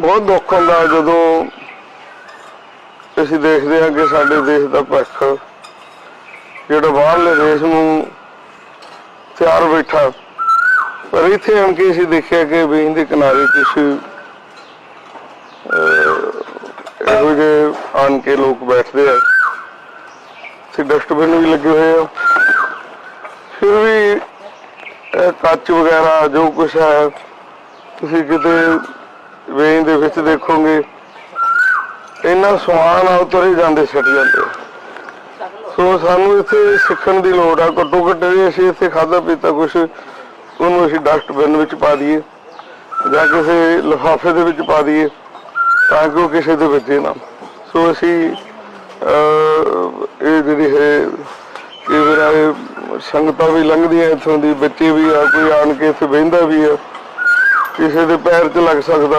ਬਹੁਤ ਦੁੱਖ ਹੁੰਦਾ ਜਦੋਂ ਅਸੀਂ ਦੇਖਦੇ ਹਾਂ ਕਿ ਸਾਡੇ ਦੇਸ਼ ਦਾ ਪੱਖ ਜਿਹੜਾ ਬਾਹਰਲੇ ਦੇਸ਼ ਨੂੰ ਤਿਆਰ ਬੈਠਾ। ਪਰ ਇੱਥੇ ਆਣ ਕੇ ਅਸੀਂ ਦੇਖਿਆ ਕਿ ਵੇਈਂ ਦੇ ਕਿਨਾਰੇ ਕੁਛ ਇਹੋ ਜਿਹੇ ਆਣ ਕੇ ਲੋਕ ਬੈਠਦੇ ਆ। ਤੇ ਡਸਟਬਿਨ ਵੀ ਲੱਗੇ ਹੋਏ ਆ। ਫਿਰ ਵੀ ਕੱਚ ਵਗੈਰਾ ਜੋ ਕੁਛ ਹੈ, ਤੁਸੀਂ ਕਿਤੇ ਵੇਈਂ ਦੇ ਵਿੱਚ ਦੇਖੋਗੇ ਇੰਨਾ ਸਮਾਨ ਆ ਉਤਰੇ ਜਾਂਦੇ ਛੱਡ ਜਾਂਦੇ। ਸੋ ਸਾਨੂੰ ਇੱਥੇ ਸਿੱਖਣ ਦੀ ਲੋੜ ਆ ਘੱਟੋ ਘੱਟ ਜੇ ਅਸੀਂ ਇੱਥੇ ਖਾਦਾ ਪੀਤਾ ਕੁਛ ਉਹਨੂੰ ਅਸੀਂ ਡਸਟਬਿਨ ਵਿੱਚ ਪਾ ਦਈਏ ਜਾਂ ਕਿਸੇ ਲਿਫਾਫੇ ਦੇ ਵਿੱਚ ਪਾ ਦਈਏ ਤਾਂ ਕਿ ਉਹ ਕਿਸੇ ਦੇ ਵੱਜੇ ਨਾ। ਸੋ ਅਸੀਂ ਅਹ, ਇਹ ਜਿਹੜੀ ਹੈ ਕਈ ਵਾਰ ਸੰਗਤਾਂ ਵੀ ਲੰਘਦੀਆਂ ਇੱਥੋਂ ਦੀ ਬੱਚੇ ਵੀ ਆ ਕੋਈ ਆਣ ਕੇ ਇੱਥੇ ਬਹਿੰਦਾ ਵੀ ਆ। ਕਿਸੇ ਦੇ ਪੈਰ 'ਚ ਲੱਗ ਸਕਦਾ।